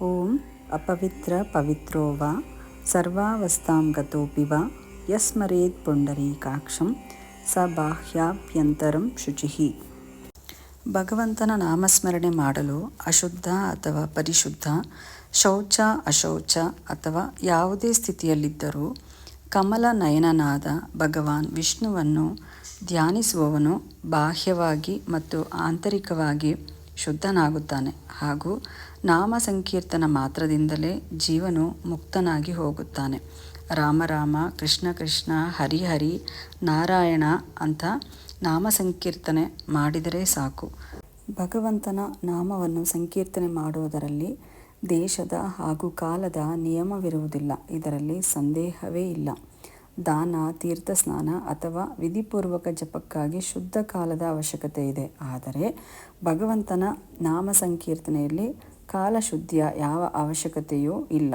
ಓಂ ಅಪವಿತ್ರ ಪವಿತ್ರೋ ವಾ ಸರ್ವಾವಸ್ಥಾಂ ಗತೋಪಿ ವಾ ಯಸ್ಮರೇತ್ ಪುಂಡರೀಕಾಕ್ಷಂ ಸ ಬಾಹ್ಯಾಭ್ಯಂತರಂ ಶುಚಿಹಿ ಭಗವಂತನ ನಾಮಸ್ಮರಣೆ ಮಾಡಲು ಅಶುದ್ಧ ಅಥವಾ ಪರಿಶುದ್ಧ, ಶೌಚ, ಅಶೌಚ ಅಥವಾ ಯಾವುದೇ ಸ್ಥಿತಿಯಲ್ಲಿದ್ದರೂ ಕಮಲ ನಯನನಾದ ಭಗವಾನ್ ವಿಷ್ಣುವನ್ನು ಧ್ಯಾನಿಸುವವನು ಬಾಹ್ಯವಾಗಿ ಮತ್ತು ಆಂತರಿಕವಾಗಿ ಶುದ್ಧನಾಗುತ್ತಾನೆ. ಹಾಗೂ ನಾಮ ಸಂಕೀರ್ತನ ಮಾತ್ರದಿಂದಲೇ ಜೀವನು ಮುಕ್ತನಾಗಿ ಹೋಗುತ್ತಾನೆ. ರಾಮ ರಾಮ, ಕೃಷ್ಣ ಕೃಷ್ಣ, ಹರಿ ಹರಿ, ನಾರಾಯಣ ಅಂತ ನಾಮ ಸಂಕೀರ್ತನೆ ಮಾಡಿದರೆ ಸಾಕು. ಭಗವಂತನ ನಾಮವನ್ನು ಸಂಕೀರ್ತನೆ ಮಾಡುವುದರಲ್ಲಿ ದೇಶದ ಹಾಗೂ ಕಾಲದ ನಿಯಮವಿರುವುದಿಲ್ಲ. ಇದರಲ್ಲಿ ಸಂದೇಹವೇ ಇಲ್ಲ. ದಾನ, ತೀರ್ಥ ಸ್ನಾನ ಅಥವಾ ವಿಧಿಪೂರ್ವಕ ಜಪಕ್ಕಾಗಿ ಶುದ್ಧ ಕಾಲದ ಅವಶ್ಯಕತೆ ಇದೆ. ಆದರೆ ಭಗವಂತನ ನಾಮ ಸಂಕೀರ್ತನೆಯಲ್ಲಿ ಕಾಲಶುದ್ಧಿಯ ಯಾವ ಅವಶ್ಯಕತೆಯೂ ಇಲ್ಲ.